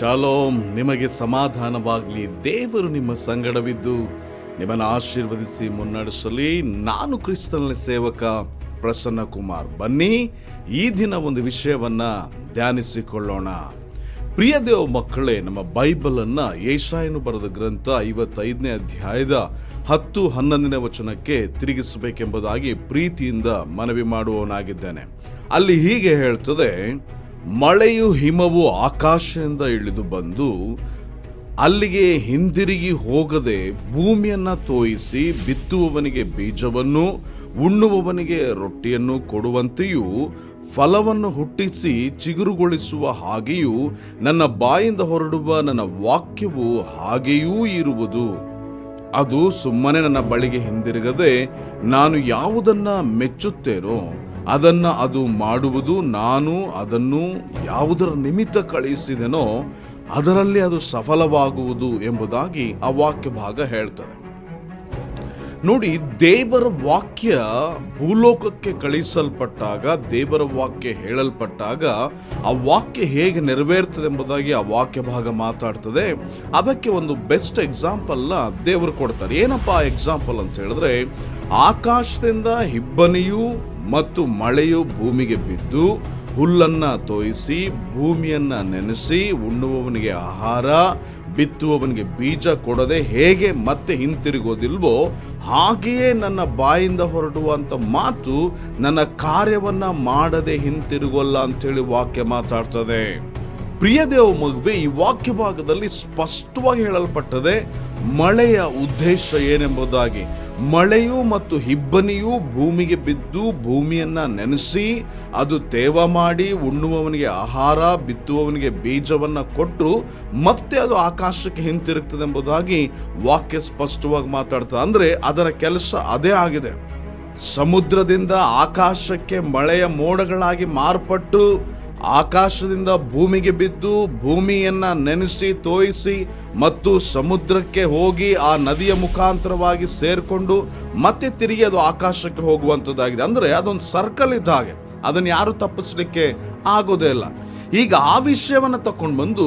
Shalom ನಿಮಗೆ ಸಮಾಧಾನವಾಗಲಿ. ದೇವರು ನಿಮ್ಮ ಸಂಗಡವಿದ್ದು. ನಿಮ್ಮನ್ನು ಆಶೀರ್ವದಿಸಿ ಮುನ್ನಡೆಸಲಿ. ನಾನು ಕ್ರಿಸ್ತನ ಸೇವಕ ಪ್ರಸನ್ನ ಕುಮಾರ್. ಬನ್ನಿ, ಈ ದಿನ ಒಂದು ವಿಷಯವನ್ನು ಧ್ಯಾನಿಸಿಕೊಳ್ಳೋಣ. ಪ್ರಿಯ ದೇವ ಮಕ್ಕಳೇ, ನಮ್ಮ ಬೈಬಲನ್ನು ಏಷಾಯನು ಬರೆದ ಗ್ರಂಥ ಐವತ್ತೈದನೇ ಅಧ್ಯಾಯದ ಹತ್ತು ಹನ್ನೊಂದನೇ ವಚನಕ್ಕೆ ತಿರುಗಿಸಬೇಕೆಂಬುದಾಗಿ ಪ್ರೀತಿಯಿಂದ ಮನವಿ ಮಾಡುವವನಾಗಿದ್ದೇನೆ. ಅಲ್ಲಿ ಹೀಗೆ ಹೇಳ್ತದೆ ಮಳೆಯು ಹಿಮವು ಆಕಾಶದಿಂದ ಇಳಿದು ಬಂದು ಅಲ್ಲಿಗೆ ಹಿಂದಿರುಗಿ ಹೋಗದೆ ಭೂಮಿಯನ್ನು ತೋಯಿಸಿ ಬಿತ್ತುವವನಿಗೆ ಬೀಜವನ್ನು, ಉಣ್ಣುವವನಿಗೆ ರೊಟ್ಟಿಯನ್ನು ಕೊಡುವಂತೆಯೂ, ಫಲವನ್ನು ಹುಟ್ಟಿಸಿ ಚಿಗುರುಗೊಳಿಸುವ ಹಾಗೆಯೂ, ನನ್ನ ಬಾಯಿಂದ ಹೊರಡುವ ನನ್ನ ವಾಕ್ಯವು ಹಾಗೆಯೂ ಇರುವುದು. ಅದು ಸುಮ್ಮನೆ ನನ್ನ ಬಳಿಗೆ ಹಿಂದಿರುಗದೆ ನಾನು ಯಾವುದನ್ನ ಮೆಚ್ಚುತ್ತೇನೋ ಅದನ್ನ ಅದು ಮಾಡುವುದು, ನಾನು ಅದನ್ನು ಯಾವುದರ ನಿಮಿತ್ತ ಕಳಿಸಿದೆನೋ ಅದರಲ್ಲಿ ಅದು ಸಫಲವಾಗುವುದು ಎಂಬುದಾಗಿ ಆ ವಾಕ್ಯ ಭಾಗ ಹೇಳ್ತದೆ. ನೋಡಿ, ದೇವರ ವಾಕ್ಯ ಭೂಲೋಕಕ್ಕೆ ಕಳಿಸಲ್ಪಟ್ಟಾಗ, ದೇವರ ವಾಕ್ಯ ಹೇಳಲ್ಪಟ್ಟಾಗ ಆ ವಾಕ್ಯ ಹೇಗೆ ನೆರವೇರ್ತದೆ ಎಂಬುದಾಗಿ ಆ ವಾಕ್ಯ ಭಾಗ ಮಾತಾಡ್ತದೆ. ಅದಕ್ಕೆ ಒಂದು ಬೆಸ್ಟ್ ಎಕ್ಸಾಂಪಲ್ ದೇವರು ಕೊಡ್ತಾರೆ. ಏನಪ್ಪಾ ಎಕ್ಸಾಂಪಲ್ ಅಂತ ಹೇಳಿದ್ರೆ, ಆಕಾಶದಿಂದ ಹಿಬ್ಬನಿಯು ಮತ್ತು ಮಳೆಯು ಭೂಮಿಗೆ ಬಿದ್ದು ಹುಲ್ಲನ್ನ ತೋಯಿಸಿ, ಭೂಮಿಯನ್ನು ನೆನೆಸಿ, ಉಣ್ಣುವವನಿಗೆ ಆಹಾರ, ಬಿತ್ತುವವನಿಗೆ ಬೀಜ ಕೊಡದೆ ಹೇಗೆ ಮತ್ತೆ ಹಿಂತಿರುಗೋದಿಲ್ವೋ ಹಾಗೆಯೇ ನನ್ನ ಬಾಯಿಂದ ಹೊರಡುವಂಥ ಮಾತು ನನ್ನ ಕಾರ್ಯವನ್ನು ಮಾಡದೆ ಹಿಂತಿರುಗೋಲ್ಲ ಅಂಥೇಳಿ ವಾಕ್ಯ ಮಾತಾಡ್ತದೆ. ಪ್ರಿಯದೇವ ಮಗುವೆ, ಈ ವಾಕ್ಯ ಭಾಗದಲ್ಲಿ ಸ್ಪಷ್ಟವಾಗಿ ಹೇಳಲ್ಪಟ್ಟದೆ ಮಳೆಯ ಉದ್ದೇಶ ಏನೆಂಬುದಾಗಿ. ಮಳೆಯು ಮತ್ತು ಹಿಬ್ಬನಿಯು ಭೂಮಿಗೆ ಬಿದ್ದು ಭೂಮಿಯನ್ನು ನೆನೆಸಿ ಅದು ತೇವ ಮಾಡಿ ಉಣ್ಣುವವನಿಗೆ ಆಹಾರ, ಬಿತ್ತುವವನಿಗೆ ಬೀಜವನ್ನ ಕೊಟ್ಟು ಮತ್ತೆ ಅದು ಆಕಾಶಕ್ಕೆ ಹಿಂತಿರುಗ್ತದೆ ಎಂಬುದಾಗಿ ವಾಕ್ಯ ಸ್ಪಷ್ಟವಾಗಿ ಮಾತಾಡ್ತದೆ ಅಂದ್ರೆ ಅದರ ಕೆಲಸ ಅದೇ ಆಗಿದೆ. ಸಮುದ್ರದಿಂದ ಆಕಾಶಕ್ಕೆ ಮಳೆಯ ಮೋಡಗಳಾಗಿ ಮಾರ್ಪಟ್ಟು ಆಕಾಶದಿಂದ ಭೂಮಿಗೆ ಬಿದ್ದು ಭೂಮಿಯನ್ನು ನೆನೆಸಿ ತೋಯಿಸಿ ಮತ್ತು ಸಮುದ್ರಕ್ಕೆ ಹೋಗಿ ಆ ನದಿಯ ಮುಖಾಂತರವಾಗಿ ಸೇರಿಕೊಂಡು ಮತ್ತೆ ತಿರುಗಿ ಅದು ಆಕಾಶಕ್ಕೆ ಹೋಗುವಂಥದ್ದಾಗಿದೆ. ಅಂದರೆ ಅದೊಂದು ಸರ್ಕಲ್ ಇದ್ದ ಹಾಗೆ. ಅದನ್ನು ಯಾರು ತಪ್ಪಿಸ್ಲಿಕ್ಕೆ ಆಗೋದೇ ಇಲ್ಲ. ಈಗ ಆ ವಿಷಯವನ್ನು ತಕೊಂಡು ಬಂದು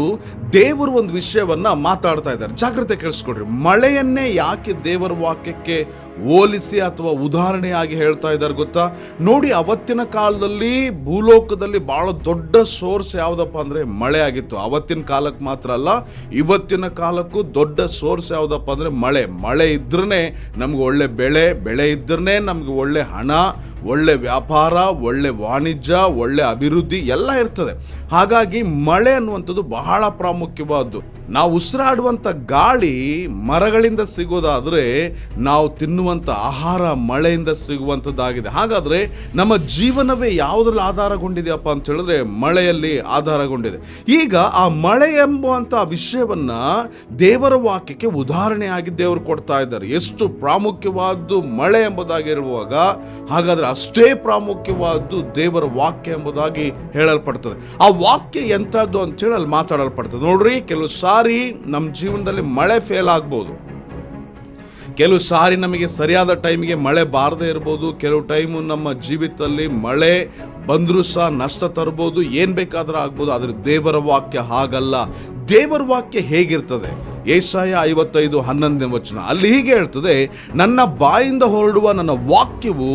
ದೇವರು ಒಂದು ವಿಷಯವನ್ನು ಮಾತಾಡ್ತಾ ಇದ್ದಾರೆ. ಜಾಗ್ರತೆ ಕೇಳಿಸ್ಕೊಡ್ರಿ ಮಳೆಯನ್ನೇ ಯಾಕೆ ದೇವರ ವಾಕ್ಯಕ್ಕೆ ಹೋಲಿಸಿ ಅಥವಾ ಉದಾಹರಣೆಯಾಗಿ ಹೇಳ್ತಾ ಇದ್ದಾರೆ ಗೊತ್ತಾ? ನೋಡಿ, ಅವತ್ತಿನ ಕಾಲದಲ್ಲಿ ಭೂಲೋಕದಲ್ಲಿ ಬಹಳ ದೊಡ್ಡ ಸೋರ್ಸ್ ಯಾವುದಪ್ಪ ಅಂದರೆ ಮಳೆ ಆಗಿತ್ತು. ಅವತ್ತಿನ ಕಾಲಕ್ಕೆ ಮಾತ್ರ ಅಲ್ಲ, ಇವತ್ತಿನ ಕಾಲಕ್ಕೂ ದೊಡ್ಡ ಸೋರ್ಸ್ ಯಾವುದಪ್ಪ ಅಂದರೆ ಮಳೆ. ಮಳೆ ಇದ್ರೇ ನಮ್ಗೆ ಒಳ್ಳೆ ಬೆಳೆ ಬೆಳೆ ಇದ್ರೇ ನಮ್ಗೆ ಒಳ್ಳೆ ಹಣ ಒಳ್ಳೆ ವ್ಯಾಪಾರ, ಒಳ್ಳೆ ವಾಣಿಜ್ಯ, ಒಳ್ಳೆ ಅಭಿವೃದ್ಧಿ ಎಲ್ಲ ಇರ್ತದೆ. ಹಾಗಾಗಿ ಮಳೆ ಅನ್ನುವಂಥದ್ದು ಬಹಳ ಪ್ರಾಮುಖ್ಯವಾದ್ದು. ನಾವು ಉಸಿರಾಡುವಂಥ ಗಾಳಿ ಮರಗಳಿಂದ ಸಿಗೋದಾದರೆ ನಾವು ತಿನ್ನುವಂಥ ಆಹಾರ ಮಳೆಯಿಂದ ಸಿಗುವಂಥದ್ದಾಗಿದೆ. ಹಾಗಾದರೆ ನಮ್ಮ ಜೀವನವೇ ಯಾವುದ್ರಲ್ಲಿ ಆಧಾರಗೊಂಡಿದೆಯಪ್ಪ ಅಂತ ಹೇಳಿದ್ರೆ ಮಳೆಯಲ್ಲಿ ಆಧಾರಗೊಂಡಿದೆ. ಈಗ ಆ ಮಳೆ ಎಂಬುವಂಥ ವಿಷಯವನ್ನು ದೇವರ ವಾಕ್ಯಕ್ಕೆ ಉದಾಹರಣೆಯಾಗಿ ದೇವರು ಕೊಡ್ತಾ ಇದ್ದಾರೆ. ಎಷ್ಟು ಪ್ರಾಮುಖ್ಯವಾದ್ದು ಮಳೆ ಎಂಬುದಾಗಿರುವಾಗ ಹಾಗಾದ್ರೆ ಅಷ್ಟೇ ಪ್ರಾಮುಖ್ಯವಾದ್ದು ದೇವರ ವಾಕ್ಯ ಎಂಬುದಾಗಿ ಹೇಳಲ್ಪಡ್ತದೆ. ಆ ವಾಕ್ಯ ಎಂಥದ್ದು ಅಂತೇಳಿ ಅಲ್ಲಿ ಮಾತಾಡಲ್ಪಡ್ತದೆ. ನೋಡ್ರಿ, ಕೆಲವು ಸಾರಿ ನಮ್ಮ ಜೀವನದಲ್ಲಿ ಮಳೆ ಫೇಲ್ ಆಗ್ಬೋದು. ಕೆಲವು ಸಾರಿ ನಮಗೆ ಸರಿಯಾದ ಟೈಮಿಗೆ ಮಳೆ ಬಾರದೇ ಇರ್ಬೋದು. ಕೆಲವು ಟೈಮು ನಮ್ಮ ಜೀವಿತದಲ್ಲಿ ಮಳೆ ಬಂದರೂ ಸಹ ನಷ್ಟ ತರ್ಬೋದು. ಏನು ಬೇಕಾದರೂ ಆಗ್ಬೋದು, ಆದರೆ ದೇವರ ವಾಕ್ಯ ಹಾಗಲ್ಲ. ದೇವರ ವಾಕ್ಯ ಹೇಗಿರ್ತದೆ? ಏಸಾಯ ಐವತ್ತೈದು ಹನ್ನೊಂದನೇ ವಚನ. ಅಲ್ಲಿ ಹೀಗೆ ಹೇಳ್ತದೆ, ನನ್ನ ಬಾಯಿಂದ ಹೊರಡುವ ನನ್ನ ವಾಕ್ಯವು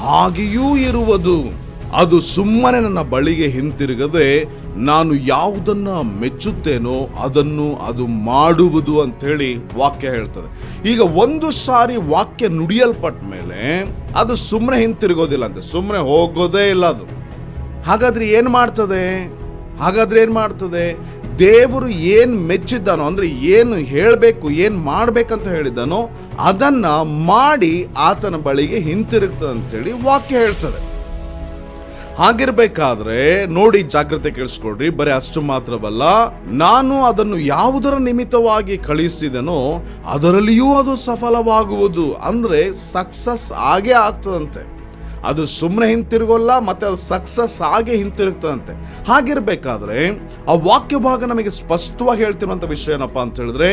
ಹಾಗೆಯೂ ಇರುವುದು. ಅದು ಸುಮ್ಮನೆ ನನ್ನ ಬಳಿಗೆ ಹಿಂತಿರುಗದೆ ನಾನು ಯಾವುದನ್ನ ಮೆಚ್ಚುತ್ತೇನೋ ಅದನ್ನು ಅದು ಮಾಡುವುದು ಅಂತ ಹೇಳಿ ವಾಕ್ಯ ಹೇಳ್ತದೆ. ಈಗ ಒಂದು ಸಾರಿ ವಾಕ್ಯ ನುಡಿಯಲ್ಪಟ್ಟ ಮೇಲೆ ಅದು ಸುಮ್ಮನೆ ಹಿಂತಿರುಗೋದಿಲ್ಲ ಅಂತ, ಸುಮ್ಮನೆ ಹೋಗೋದೇ ಇಲ್ಲ ಅದು. ಹಾಗಾದ್ರೆ ಏನು ಮಾಡ್ತದೆ? ಹಾಗಾದ್ರೆ ಏನು ಮಾಡ್ತದೆ? ದೇವರು ಏನು ಮೆಚ್ಚಿದ್ದಾನೋ, ಅಂದರೆ ಏನು ಹೇಳಬೇಕು, ಏನು ಮಾಡಬೇಕಂತ ಹೇಳಿದ್ದಾನೋ, ಅದನ್ನು ಮಾಡಿ ಆತನ ಬಳಿಗೆ ಹಿಂತಿರುಗ್ತದೆ ಅಂತೇಳಿ ವಾಕ್ಯ ಹೇಳ್ತದೆ. ಹಾಗಿರ್ಬೇಕಾದ್ರೆ ನೋಡಿ, ಜಾಗ್ರತೆ ಕೇಳಿಸ್ಕೊಡ್ರಿ ಬರೀ ಅಷ್ಟು ಮಾತ್ರವಲ್ಲ, ನಾನು ಅದನ್ನು ಯಾವುದರ ನಿಮಿತ್ತವಾಗಿ ಕಳಿಸಿದನೋ, ಅದರಲ್ಲಿಯೂ ಅದು ಸಫಲವಾಗುವುದು. ಅಂದ್ರೆ ಸಕ್ಸಸ್ ಆಗೇ ಆಗ್ತದಂತೆ. ಅದು ಸುಮ್ಮನೆ ಹಿಂತಿರುಗೋಲ್ಲ, ಮತ್ತು ಅದು ಸಕ್ಸಸ್ ಆಗಿ ಹಿಂತಿರುಗ್ತದಂತೆ. ಹಾಗಿರಬೇಕಾದ್ರೆ, ಆ ವಾಕ್ಯ ಭಾಗ ನಮಗೆ ಸ್ಪಷ್ಟವಾಗಿ ಹೇಳ್ತಿರುವಂಥ ವಿಷಯ ಏನಪ್ಪ ಅಂತ ಹೇಳಿದ್ರೆ,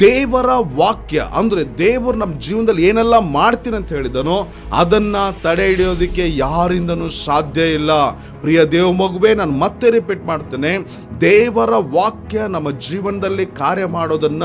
ದೇವರ ವಾಕ್ಯ, ಅಂದರೆ ದೇವರು ನಮ್ಮ ಜೀವನದಲ್ಲಿ ಏನೆಲ್ಲ ಮಾಡ್ತೀನಿ ಅಂತ ಹೇಳಿದನೋ ಅದನ್ನು ತಡೆ ಹಿಡಿಯೋದಕ್ಕೆ ಯಾರಿಂದನೂ ಸಾಧ್ಯ ಇಲ್ಲ. ಪ್ರಿಯ ದೇವ ಮಗುವೆ, ನಾನು ಮತ್ತೆ ರಿಪೀಟ್ ಮಾಡ್ತೇನೆ ದೇವರ ವಾಕ್ಯ ನಮ್ಮ ಜೀವನದಲ್ಲಿ ಕಾರ್ಯ ಮಾಡೋದನ್ನ,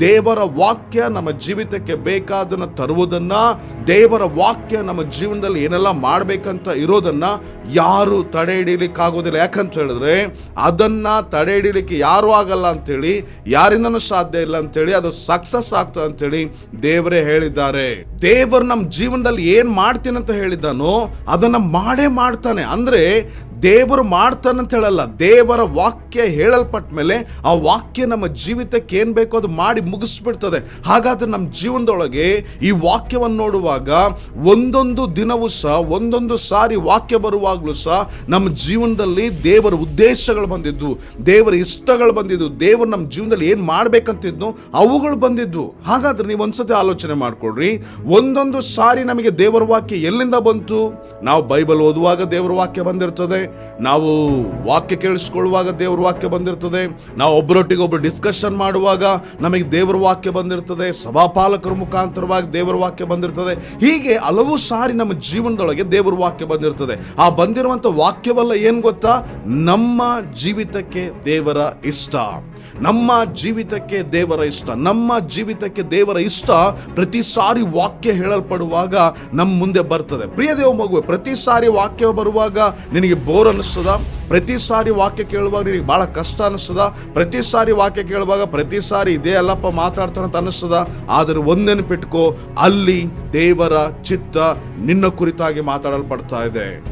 ದೇವರ ವಾಕ್ಯ ನಮ್ಮ ಜೀವಿತಕ್ಕೆ ಬೇಕಾದನ್ನ ತರುವುದನ್ನು, ದೇವರ ವಾಕ್ಯ ನಮ್ಮ ಜೀವನದಲ್ಲಿ ಏನೆಲ್ಲ ಮಾಡಬೇಕಂತ ಇರೋದನ್ನ ಯಾರು ತಡೆ ಹಿಡಿಲಿಕ್ಕಾಗೋದಿಲ್ಲ. ಯಾಕಂತ ಹೇಳಿದ್ರೆ, ಅದನ್ನ ತಡೆ ಹಿಡಿಯಲಿಕ್ಕೆ ಯಾರು ಆಗಲ್ಲ ಅಂತೇಳಿ, ಯಾರಿಂದನೂ ಸಾಧ್ಯ ಇಲ್ಲ ಅಂತೇಳಿ, ಅದು ಸಕ್ಸಸ್ ಆಗ್ತದೆ ಅಂತೇಳಿ ದೇವರೇ ಹೇಳಿದ್ದಾರೆ. ದೇವರು ನಮ್ಮ ಜೀವನದಲ್ಲಿ ಏನು ಮಾಡ್ತೀನಿ ಅಂತ ಹೇಳಿದ್ದಾನೋ ಅದನ್ನ ಮಾಡೇ ಮಾಡ್ತಾನೆ. ಅಂದ್ರೆ ದೇವರು ಮಾಡ್ತಾನಂತ ಹೇಳಲ್ಲ ದೇವರ ವಾಕ್ಯ ಹೇಳಲ್ಪಟ್ಟ ಮೇಲೆ ಆ ವಾಕ್ಯ ನಮ್ಮ ಜೀವಿತಕ್ಕೆ ಏನು ಬೇಕೋ ಅದು ಮಾಡಿ ಮುಗಿಸ್ಬಿಡ್ತದೆ. ಹಾಗಾದ್ರೆ ನಮ್ಮ ಜೀವನದೊಳಗೆ ಈ ವಾಕ್ಯವನ್ನು ನೋಡುವಾಗ ಒಂದೊಂದು ದಿನವೂ ಸಹ, ಒಂದೊಂದು ಸಾರಿ ವಾಕ್ಯ ಬರುವಾಗಲೂ ಸಹ ನಮ್ಮ ಜೀವನದಲ್ಲಿ ದೇವರ ಉದ್ದೇಶಗಳು ಬಂದಿದ್ದು ದೇವರ ಇಷ್ಟಗಳು ಬಂದಿದ್ದು ದೇವರು ನಮ್ಮ ಜೀವನದಲ್ಲಿ ಏನು ಮಾಡಬೇಕಂತಿದ್ನು ಅವುಗಳು ಬಂದಿದ್ದು ಹಾಗಾದ್ರೆ ನೀವು ಒಂದ್ಸತಿ ಆಲೋಚನೆ ಮಾಡಿಕೊಡ್ರಿ ಒಂದೊಂದು ಸಾರಿ ನಮಗೆ ದೇವರ ವಾಕ್ಯ ಎಲ್ಲಿಂದ ಬಂತು? ನಾವು ಬೈಬಲ್ ಓದುವಾಗ ದೇವರ ವಾಕ್ಯ ಬಂದಿರ್ತದೆ ನಾವು ವಾಕ್ಯ ಕೇಳಿಸ್ಕೊಳ್ಳುವಾಗ ದೇವ್ರ ವಾಕ್ಯ ಬಂದಿರ್ತದೆ. ನಾವು ಒಬ್ಬರೊಟ್ಟಿಗೆ ಒಬ್ಬರು ಡಿಸ್ಕಷನ್ ಮಾಡುವಾಗ ನಮಗೆ ದೇವರ ವಾಕ್ಯ ಬಂದಿರ್ತದೆ. ಸಭಾಪಾಲಕರ ಮುಖಾಂತರವಾಗಿ ದೇವರ ವಾಕ್ಯ ಬಂದಿರ್ತದೆ. ಹೀಗೆ ಹಲವು ಸಾರಿ ನಮ್ಮ ಜೀವನದೊಳಗೆ ದೇವರ ವಾಕ್ಯ ಬಂದಿರ್ತದೆ. ಆ ಬಂದಿರುವಂಥ ವಾಕ್ಯವಲ್ಲ ಏನು ಗೊತ್ತಾ? ನಮ್ಮ ಜೀವಿತಕ್ಕೆ ದೇವರ ಇಷ್ಟ. ನಮ್ಮ ಜೀವಿತಕ್ಕೆ ದೇವರ ಇಷ್ಟ, ನಮ್ಮ ಜೀವಿತಕ್ಕೆ ದೇವರ ಇಷ್ಟ ಪ್ರತಿ ಸಾರಿ ವಾಕ್ಯ ಹೇಳಲ್ಪಡುವಾಗ ನಮ್ಮ ಮುಂದೆ ಬರ್ತದೆ. ಪ್ರಿಯ ದೇವ ಮಗುವೆ, ಪ್ರತಿ ಸಾರಿ ವಾಕ್ಯ ಬರುವಾಗ ನಿನಗೆ ಬೋರ್ ಅನ್ನಿಸ್ತದ? ಪ್ರತಿ ಸಾರಿ ವಾಕ್ಯ ಕೇಳುವಾಗ ನಿನಗೆ ಬಹಳ ಕಷ್ಟ ಅನ್ನಿಸ್ತದ? ಪ್ರತಿ ಸಾರಿ ವಾಕ್ಯ ಕೇಳುವಾಗ ಪ್ರತಿ ಸಾರಿ ಇದೇ ಅಲ್ಲಪ್ಪ ಮಾತಾಡ್ತಾನೆ ಅಂತ ಅನ್ನಿಸ್ತದ? ಆದರೆ ಒಂದೆನಪಿಟ್ಕೋ ಅಲ್ಲಿ ದೇವರ ಚಿತ್ತ ನಿನ್ನ ಕುರಿತಾಗಿ ಮಾತಾಡಲ್ಪಡ್ತಾ ಇದೆ.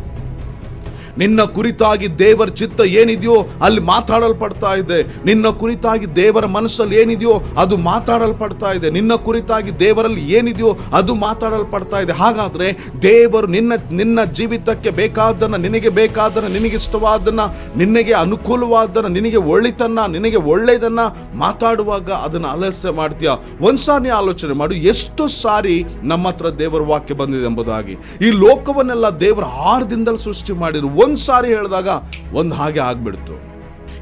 ನಿನ್ನ ಕುರಿತಾಗಿ ದೇವರ ಚಿತ್ತ ಏನಿದೆಯೋ ಅಲ್ಲಿ ಮಾತಾಡಲ್ಪಡ್ತಾ ಇದೆ. ನಿನ್ನ ಕುರಿತಾಗಿ ದೇವರ ಮನಸ್ಸಲ್ಲಿ ಏನಿದೆಯೋ ಅದು ಮಾತಾಡಲ್ಪಡ್ತಾ ಇದೆ. ನಿನ್ನ ಕುರಿತಾಗಿ ದೇವರಲ್ಲಿ ಏನಿದೆಯೋ ಅದು ಮಾತಾಡಲ್ಪಡ್ತಾ ಇದೆ. ಹಾಗಾದ್ರೆ ದೇವರು ನಿನ್ನ ನಿನ್ನ ಜೀವಿತಕ್ಕೆ ಬೇಕಾದನ್ನ, ನಿನಗೆ ಬೇಕಾದನ್ನ, ನಿನಗೆ ಇಷ್ಟವಾದನ್ನ, ನಿನಗೆ ಅನುಕೂಲವಾದನ್ನ, ನಿನಗೆ ಒಳ್ಳಿತನ್ನ ನಿನಗೆ ಒಳ್ಳೆಯದನ್ನು ಮಾತಾಡುವಾಗ ಅದನ್ನ ಆಲಸ್ಯ ಮಾಡ್ತೀಯ? ಒಂದ್ಸಾರಿ ಆಲೋಚನೆ ಮಾಡು. ಎಷ್ಟು ಸಾರಿ ನಮ್ಮ ಹತ್ರ ದೇವರ ವಾಕ್ಯ ಬಂದಿದೆ ಎಂಬುದಾಗಿ. ಈ ಲೋಕವನ್ನೆಲ್ಲ ದೇವರ ದಿನದಲ್ಲಿ ಸೃಷ್ಟಿ ಮಾಡಿದ್ರು. ಒಂದ್ ಸಾರಿ ಹೇಳಿದಾಗ ಒಂದು ಹಾಗೆ ಆಗ್ಬಿಡ್ತು.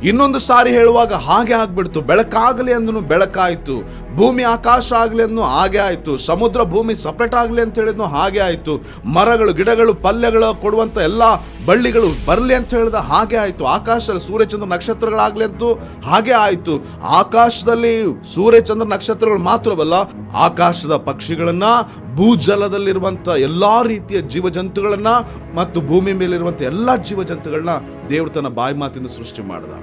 ಇನ್ನೊಂದು ಸಾರಿ ಹೇಳುವಾಗ ಹಾಗೆ ಆಗ್ಬಿಡ್ತು. ಬೆಳಕಾಗಲಿ ಅಂದನು ಬೆಳಕಾಯಿತು. ಭೂಮಿ ಆಕಾಶ ಆಗಲಿ ಅಂದ್ನು ಹಾಗೆ ಆಯಿತು. ಸಮುದ್ರ ಭೂಮಿ ಸಪ್ರೇಟ್ ಆಗಲಿ ಅಂತ ಹೇಳಿದ್ನು ಹಾಗೆ ಆಯಿತು. ಮರಗಳು, ಗಿಡಗಳು, ಪಲ್ಯಗಳು ಕೊಡುವಂಥ ಎಲ್ಲ ಬಳ್ಳಿಗಳು ಬರಲಿ ಅಂತ ಹೇಳಿದ ಹಾಗೆ ಆಯಿತು. ಆಕಾಶದಲ್ಲಿ ಸೂರ್ಯಚಂದ್ರ ನಕ್ಷತ್ರಗಳಾಗಲಿ ಅಂತೂ ಹಾಗೆ ಆಯಿತು. ಆಕಾಶದಲ್ಲಿ ಸೂರ್ಯಚಂದ್ರ ನಕ್ಷತ್ರಗಳು ಮಾತ್ರವಲ್ಲ, ಆಕಾಶದ ಪಕ್ಷಿಗಳನ್ನ ಭೂಜಲದಲ್ಲಿರುವಂತ ಎಲ್ಲ ರೀತಿಯ ಜೀವಜಂತುಗಳನ್ನ ಮತ್ತು ಭೂಮಿ ಮೇಲಿರುವಂಥ ಎಲ್ಲಾ ಜೀವಜಂತುಗಳನ್ನ ದೇವರು ತನ್ನ ಬಾಯಿ ಮಾತಿಂದ ಸೃಷ್ಟಿ ಮಾಡಿದ.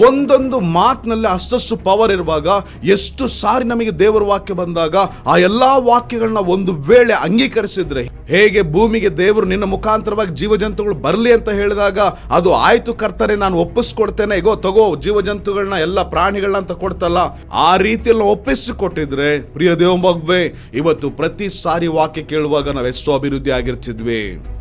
ಒಂದೊಂದು ಮಾತಿನಲ್ಲಿ ಅಷ್ಟಷ್ಟು ಪವರ್ ಇರುವಾಗ, ಎಷ್ಟು ಸಾರಿ ನಮಗೆ ದೇವರ ವಾಕ್ಯ ಬಂದಾಗ ಆ ಎಲ್ಲ ವಾಕ್ಯಗಳನ್ನ ಒಂದು ವೇಳೆ ಅಂಗೀಕರಿಸಿದ್ರೆ ಹೇಗೆ ಭೂಮಿಗೆ ದೇವರು ನಿನ್ನ ಮುಖಾಂತರವಾಗಿ ಜೀವಜಂತುಗಳು ಬರಲಿ ಅಂತ ಹೇಳಿದಾಗ ಅದು ಆಯ್ತು ಕರ್ತಾರೆ ನಾನು ಒಪ್ಪಿಸ್ಕೊಡ್ತೇನೆ. ಇಗೋ, ತಗೋ, ಜೀವಜಂತುಗಳನ್ನ, ಎಲ್ಲ ಪ್ರಾಣಿಗಳನ್ನ ಅಂತ ಕೊಡ್ತಲ್ಲ. ಆ ರೀತಿಯಲ್ಲಿ ಒಪ್ಪಿಸಿಕೊಟ್ಟಿದ್ರೆ, ಪ್ರಿಯ ದೇವ ಇವತ್ತು ಪ್ರತಿ ಸಾರಿ ವಾಕ್ಯ ಕೇಳುವಾಗ ನಾವು ಎಷ್ಟೋ ಅಭಿವೃದ್ಧಿ ಆಗಿರ್ತಿದ್ವಿ.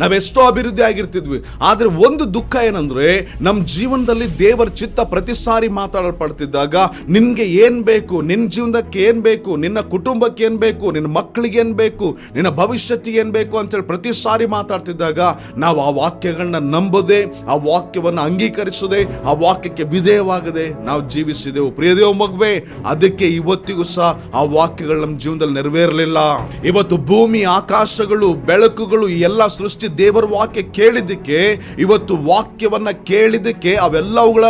ನಾವೆಷ್ಟೋ ಅಭಿವೃದ್ಧಿ ಆಗಿರ್ತಿದ್ವಿ. ಆದರೆ ಒಂದು ದುಃಖ ಏನಂದ್ರೆ ನಮ್ಮ ಜೀವನದಲ್ಲಿ ದೇವರ ಚಿತ್ತ ಪ್ರತಿ ಸಾರಿ ಮಾತಾಡಲ್ಪಡ್ತಿದ್ದಾಗ, ನಿನಗೆ ಏನು ಬೇಕು ನಿನ್ನ ಜೀವನಕ್ಕೆ ಏನು ಬೇಕು, ನಿನ್ನ ಕುಟುಂಬಕ್ಕೆ ಏನು ಬೇಕು, ನಿನ್ನ ಮಕ್ಕಳಿಗೆ ಏನು ಬೇಕು, ನಿನ್ನ ಭವಿಷ್ಯತ್ತಿಗೆ ಏನು ಬೇಕು ಅಂತೇಳಿ ಪ್ರತಿ ಸಾರಿ ಮಾತಾಡ್ತಿದ್ದಾಗ, ನಾವು ಆ ವಾಕ್ಯಗಳನ್ನ ನಂಬದೆ, ಆ ವಾಕ್ಯವನ್ನು ಅಂಗೀಕರಿಸದೆ, ಆ ವಾಕ್ಯಕ್ಕೆ ವಿಧೇಯವಾಗದೆ ನಾವು ಜೀವಿಸಿದೆವು. ಪ್ರಿಯದೇವ ಮಗುವೆ, ಅದಕ್ಕೆ ಇವತ್ತಿಗೂ ಸಹ ಆ ವಾಕ್ಯಗಳು ನಮ್ಮ ಜೀವನದಲ್ಲಿ ನೆರವೇರಲಿಲ್ಲ. ಇವತ್ತು ಭೂಮಿ, ಆಕಾಶಗಳು, ಬೆಳಕುಗಳು ಎಲ್ಲ ಸೃಷ್ಟಿ ದೇವರ ವಾಕ್ಯ ಕೇಳಿದ್ದಕ್ಕೆ, ಇವತ್ತು ವಾಕ್ಯವನ್ನ ಕೇಳಿದ್ದಕ್ಕೆ ಅವೆಲ್ಲವುಗಳ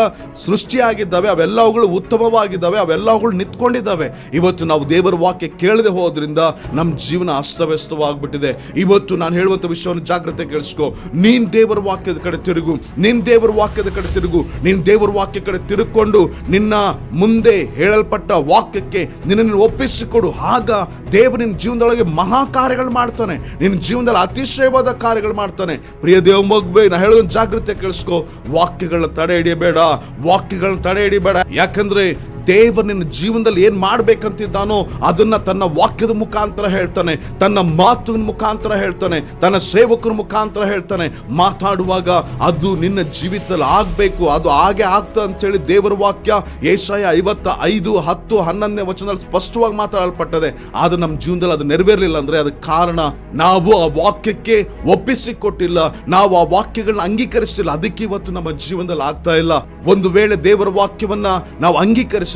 ಸೃಷ್ಟಿಯಾಗಿದ್ದಾವೆ, ಅವೆಲ್ಲವುಗಳು ಉತ್ತಮವಾಗಿದ್ದಾವೆ, ಅವೆಲ್ಲವುಗಳು ನಿಂತ್ಕೊಂಡಿದ್ದಾವೆ. ಇವತ್ತು ನಾವು ದೇವರ ವಾಕ್ಯ ಕೇಳದೆ ಹೋದ್ರಿಂದ ನಮ್ಮ ಜೀವನ ಅಸ್ತವ್ಯಸ್ತವಾಗ್ಬಿಟ್ಟಿದೆ. ಇವತ್ತು ನಾನು ಹೇಳುವಂತ ವಿಷಯವನ್ನು ಜಾಗ್ರತೆ ಕೇಳಿಸ್ಕೊ. ನೀನು ದೇವರ ವಾಕ್ಯದ ಕಡೆ ತಿರುಗು, ನಿನ್ ದೇವರ ವಾಕ್ಯದ ಕಡೆ ತಿರುಗು, ನೀನ್ ದೇವರ ವಾಕ್ಯ ಕಡೆ ತಿರುಕೊಂಡು ನಿನ್ನ ಮುಂದೆ ಹೇಳಲ್ಪಟ್ಟ ವಾಕ್ಯಕ್ಕೆ ನಿನ್ನನ್ನು ಒಪ್ಪಿಸಿಕೊಡು. ಆಗ ದೇವರು ನಿನ್ನ ಜೀವನದೊಳಗೆ ಮಹಾ ಕಾರ್ಯಗಳು ಮಾಡ್ತಾನೆ. ನಿನ್ನ ಜೀವನದಲ್ಲಿ ಅತಿಶಯವಾದ ಕಾರ್ಯಗಳು ಮಾಡ್ತಾನೆ. ಪ್ರಿಯ ದೇವ ಮಗ್ಬೇ ನಾ ಹೇಳೋ ಜಾಗೃತಿ ಕೇಳಿಸ್ಕೊ. ವಾಕ್ಯಗಳನ್ನ ತಡೆ ಹಿಡಿಯಬೇಡ. ವಾಕ್ಯಗಳನ್ನ ತಡೆ ಹಿಡಿಬೇಡ. ಯಾಕಂದ್ರೆ ದೇವರು ನಿನ್ನ ಜೀವನದಲ್ಲಿ ಏನು ಮಾಡಬೇಕಂತಿದ್ದಾನೋ ಅದನ್ನ ತನ್ನ ವಾಕ್ಯದ ಮುಖಾಂತರ ಹೇಳ್ತಾನೆ, ತನ್ನ ಮಾತಿನ ಮುಖಾಂತರ ಹೇಳ್ತಾನೆ, ತನ್ನ ಸೇವಕರ ಮುಖಾಂತರ ಹೇಳ್ತಾನೆ. ಮಾತಾಡುವಾಗ ಅದು ನಿನ್ನ ಜೀವಿತದಲ್ಲಿ ಆಗಬೇಕು, ಅದು ಹಾಗೆ ಆಗ್ತದೆ ಅಂತೇಳಿ ದೇವರ ವಾಕ್ಯ ಏಷಾಯ ಐವತ್ತ ಐದು, ಹತ್ತು, ಹನ್ನೊಂದನೇ ವಚನದಲ್ಲಿ ಸ್ಪಷ್ಟವಾಗಿ ಮಾತಾಡಲ್ಪಟ್ಟದೆ. ಆದರೆ ನಮ್ಮ ಜೀವನದಲ್ಲಿ ಅದು ನೆರವೇರಲಿಲ್ಲ ಅಂದರೆ ಅದಕ್ಕೆ ಕಾರಣ ನಾವು ಆ ವಾಕ್ಯಕ್ಕೆ ಒಪ್ಪಿಸಿಕೊಟ್ಟಿಲ್ಲ ನಾವು ಆ ವಾಕ್ಯಗಳನ್ನ ಅಂಗೀಕರಿಸಿಲ್ಲ ಅದಕ್ಕೆ ಇವತ್ತು ನಮ್ಮ ಜೀವನದಲ್ಲಿ ಆಗ್ತಾ ಇಲ್ಲ. ಒಂದು ವೇಳೆ ದೇವರ ವಾಕ್ಯವನ್ನ ನಾವು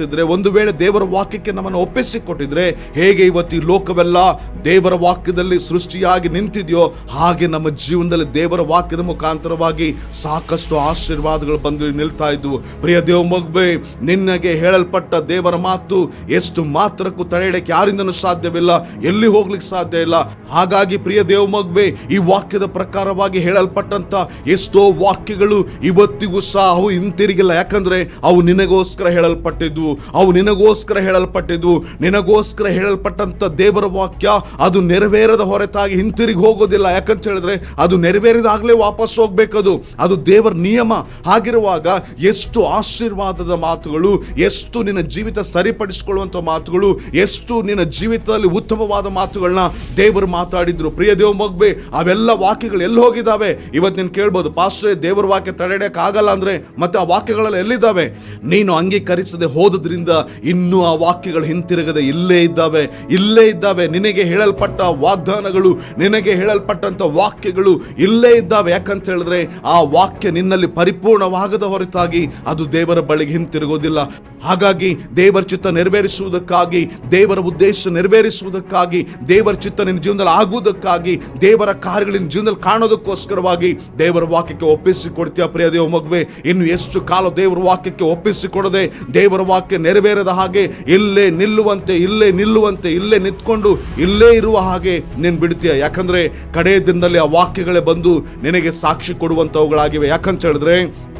ಅಂಗೀಕರಿಸಿದ್ರೆ ಒಂದು ವೇಳೆ ದೇವರ ವಾಕ್ಯಕ್ಕೆ ನಮ್ಮನ್ನು ಒಪ್ಪಿಸಿಕೊಟ್ಟಿದ್ರೆ, ಹೇಗೆ ಇವತ್ತು ಈ ಲೋಕವೆಲ್ಲ ದೇವರ ವಾಕ್ಯದಲ್ಲಿ ಸೃಷ್ಟಿಯಾಗಿ ನಿಂತಿದೆಯೋ, ಹಾಗೆ ನಮ್ಮ ಜೀವನದಲ್ಲಿ ದೇವರ ವಾಕ್ಯದ ಮುಖಾಂತರವಾಗಿ ಸಾಕಷ್ಟು ಆಶೀರ್ವಾದಗಳು ಬಂದು ನಿಲ್ತಾ ಇದ್ವು. ಪ್ರಿಯ ದೇವ ಮಗ್ಬೆ ನಿನ್ನಗೆ ಹೇಳಲ್ಪಟ್ಟ ದೇವರ ಮಾತು ಎಷ್ಟು ಮಾತ್ರಕ್ಕೂ ತಡೆಯಡಕ್ಕೆ ಯಾರಿಂದನೂ ಸಾಧ್ಯವಿಲ್ಲ, ಎಲ್ಲಿ ಹೋಗ್ಲಿಕ್ಕೆ ಸಾಧ್ಯ ಇಲ್ಲ. ಹಾಗಾಗಿ ಪ್ರಿಯ ದೇವ ಮಗುವೆ, ಈ ವಾಕ್ಯದ ಪ್ರಕಾರವಾಗಿ ಹೇಳಲ್ಪಟ್ಟಂತ ಎಷ್ಟೋ ವಾಕ್ಯಗಳು ಇವತ್ತಿಗೂ ಸಹ ಅವು ಹಿಂತಿರುಗಿಲ್ಲ. ಯಾಕಂದ್ರೆ ಅವು ನಿನಗೋಸ್ಕರ ಹೇಳಲ್ಪಟ್ಟಿದ್ವು. ಅವು ನಿನಗೋಸ್ಕರ ಹೇಳಲ್ಪಟ್ಟಿದ್ವು ನಿನಗೋಸ್ಕರ ಹೇಳಲ್ಪಟ್ಟಂತ ದೇವರ ವಾಕ್ಯ ಅದು ನೆರವೇರದ ಹೊರತಾಗಿ ಹಿಂತಿರುಗಿ ಹೋಗೋದಿಲ್ಲ. ಯಾಕಂತ ಹೇಳಿದ್ರೆ ಅದು ನೆರವೇರಿದಾಗಲೇ ವಾಪಸ್ ಹೋಗ್ಬೇಕದು. ಅದು ದೇವರ ನಿಯಮ. ಹಾಗಿರುವಾಗ ಎಷ್ಟು ಆಶೀರ್ವಾದದ ಮಾತುಗಳು, ಎಷ್ಟು ನಿನ್ನ ಜೀವಿತ ಸರಿಪಡಿಸಿಕೊಳ್ಳುವಂಥ ಮಾತುಗಳು, ಎಷ್ಟು ನಿನ್ನ ಜೀವಿತದಲ್ಲಿ ಉತ್ತಮವಾದ ಮಾತುಗಳನ್ನ ದೇವರು ಮಾತಾಡಿದ್ರು. ಪ್ರಿಯ ದೇವ ಮಗ್ಬೆ, ಅವೆಲ್ಲ ವಾಕ್ಯಗಳು ಎಲ್ಲಿ ಹೋಗಿದ್ದಾವೆ? ಇವತ್ತು ನೀನು ಕೇಳ್ಬೋದು, ಪಾಸ್ಟ್ರೆ ದೇವರ ವಾಕ್ಯ ತಡೆಯಕ್ಕೆ ಆಗಲ್ಲ ಅಂದ್ರೆ ಮತ್ತೆ ಆ ವಾಕ್ಯಗಳೆಲ್ಲ ಎಲ್ಲಿದ್ದಾವೆ? ನೀನು ಅಂಗೀಕರಿಸದೆ ಹೋದ್ರಿಂದ ಇನ್ನೂ ಆ ವಾಕ್ಯಗಳು ಹಿಂತಿರುಗದೆ ಇಲ್ಲೇ ಇದ್ದಾವೆ ಇಲ್ಲೇ ಇದ್ದಾವೆ. ನಿನಗೆ ಹೇಳಲ್ಪಟ್ಟ ವಾಗ್ದಾನಗಳು, ನಿನಗೆ ಹೇಳಲ್ಪಟ್ಟಂತ ವಾಕ್ಯಗಳು ಇಲ್ಲೇ ಇದ್ದಾವೆ. ಯಾಕಂತ ಹೇಳಿದ್ರೆ ಆ ವಾಕ್ಯ ನಿನ್ನಲ್ಲಿ ಪರಿಪೂರ್ಣವಾಗದ ಹೊರತಾಗಿ ಅದು ದೇವರ ಬಳಿಗೆ ಹಿಂತಿರುಗೋದಿಲ್ಲ ಹಾಗಾಗಿ ದೇವರ ಚಿತ್ತ ನೆರವೇರಿಸುವುದಕ್ಕಾಗಿ, ದೇವರ ಉದ್ದೇಶ ನೆರವೇರಿಸುವುದಕ್ಕಾಗಿ, ದೇವರ ಚಿತ್ತ ನಿನ್ನ ಜೀವನದಲ್ಲಿ ಆಗುವುದಕ್ಕಾಗಿ, ದೇವರ ಕಾರ್ಯಗಳು ನಿನ್ನ ಜೀವನದಲ್ಲಿ ಕಾಣೋದಕ್ಕೋಸ್ಕರವಾಗಿ ದೇವರ ವಾಕ್ಯಕ್ಕೆ ಒಪ್ಪಿಸಿಕೊಡ್ತೀಯ ಪ್ರಿಯ ದೇವ ಮಗುವೆ? ಇನ್ನು ಎಷ್ಟು ಕಾಲ ದೇವರ ವಾಕ್ಯಕ್ಕೆ ಒಪ್ಪಿಸಿಕೊಡದೆ ದೇವರ ವಾಕ್ಯ ನೆರವೇರದ ಹಾಗೆ ಇಲ್ಲೇ ನಿಲ್ಲುವಂತೆ ಇಲ್ಲೇ ನಿಲ್ಲುವಂತೆ, ಇಲ್ಲೇ ನಿಂತ್ಕೊಂಡು ಇಲ್ಲೇ ಇರುವ ಹಾಗೆ ನೀನು ಬಿಡ್ತೀಯ. ಯಾಕಂದ್ರೆ ಕಡೆಯ ದಿನದಲ್ಲಿ ಆ ವಾಕ್ಯಗಳೇ ಬಂದು ನಿನಗೆ ಸಾಕ್ಷಿ ಕೊಡುವಂಥವುಗಳಾಗಿವೆ ಯಾಕಂತ ಹೇಳಿದ್ರೆ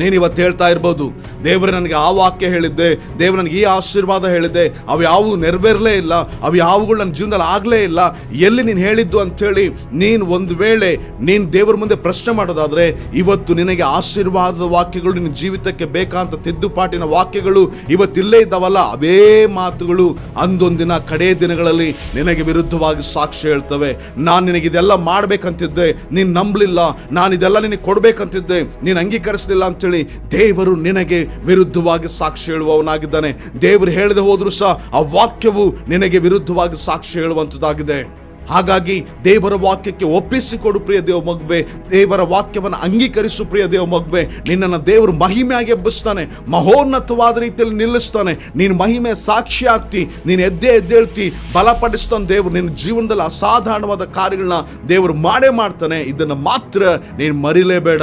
ನೀನು ಇವತ್ತು ಹೇಳ್ತಾ ಇರ್ಬೋದು, ದೇವರು ನನಗೆ ಆ ವಾಕ್ಯ ಹೇಳಿದ್ದೆ, ದೇವರು ನನಗೆ ಈ ಆಶೀರ್ವಾದ ಹೇಳಿದ್ದೆ, ಅವು ಯಾವುವು ನೆರವೇರಲೇ ಇಲ್ಲ, ಅವು ಯಾವುಗಳು ನನ್ನ ಜೀವನದಲ್ಲಿ ಆಗಲೇ ಇಲ್ಲ. ಎಲ್ಲಿ ನೀನು ಹೇಳಿದ್ದು ಅಂಥೇಳಿ, ನೀನು ಒಂದು ವೇಳೆ ನೀನು ದೇವರ ಮುಂದೆ ಪ್ರಶ್ನೆ ಮಾಡೋದಾದ್ರೆ, ಇವತ್ತು ನಿನಗೆ ಆಶೀರ್ವಾದದ ವಾಕ್ಯಗಳು ನಿನ್ನ ಜೀವಿತಕ್ಕೆ ಬೇಕಂತ ತಿದ್ದುಪಾಟಿನ ವಾಕ್ಯಗಳು ಇವತ್ತಿಲ್ಲೇ ಇದ್ದಾವಲ್ಲ, ಅವೇ ಮಾತುಗಳು ಅಂದೊಂದಿನ ಕಡೇ ದಿನಗಳಲ್ಲಿ ನಿನಗೆ ವಿರುದ್ಧವಾಗಿ ಸಾಕ್ಷಿ ಹೇಳ್ತವೆ. ನಾನು ನಿನಗೆ ಇದೆಲ್ಲ ಮಾಡ್ಬೇಕಂತಿದ್ದೆ, ನೀನು ನಂಬಲಿಲ್ಲ ನಾನು ಇದೆಲ್ಲ ನಿನಗೆ ಕೊಡಬೇಕಂತಿದ್ದೆ, ನೀನು ಅಂಗೀಕರಿಸಲಿಲ್ಲ ಅಂತೇಳಿ ದೇವರು ನಿನಗೆ ವಿರುದ್ಧವಾಗಿ ಸಾಕ್ಷಿ ಹೇಳುವವನಾಗಿದ್ದಾನೆ. ದೇವರು ಹೇಳದೆ ಹೋದ್ರು ಸಹ ಆ ವಾಕ್ಯವು ನಿನಗೆ ವಿರುದ್ಧವಾಗಿ ಸಾಕ್ಷಿ ಹೇಳುವಂಥದ್ದಾಗಿದೆ. ಹಾಗಾಗಿ ದೇವರ ವಾಕ್ಯಕ್ಕೆ ಒಪ್ಪಿಸಿಕೊಡು ಪ್ರಿಯ ದೇವ ಮಗುವೆ. ದೇವರ ವಾಕ್ಯವನ್ನು ಅಂಗೀಕರಿಸು ಪ್ರಿಯ ದೇವ ಮಗುವೆ. ನಿನ್ನನ್ನು ದೇವರು ಮಹಿಮೆಯಾಗಿ ಎಬ್ಬಿಸ್ತಾನೆ. ಮಹೋನ್ನತವಾದ ರೀತಿಯಲ್ಲಿ ನಿಲ್ಲಿಸ್ತಾನೆ. ನೀನು ಮಹಿಮೆ ಸಾಕ್ಷಿ ಆಗ್ತಿ. ನೀನು ಎದ್ದೇ ಎದ್ದೇಳ್ತಿ ಬಲಪಡಿಸ್ತಾನೆ ದೇವರು. ನಿನ್ನ ಜೀವನದಲ್ಲಿ ಅಸಾಧಾರಣವಾದ ಕಾರ್ಯಗಳನ್ನ ದೇವರು ಮಾಡೇ ಮಾಡ್ತಾನೆ. ಇದನ್ನು ಮಾತ್ರ ನೀನು ಮರಿಲೇಬೇಡ.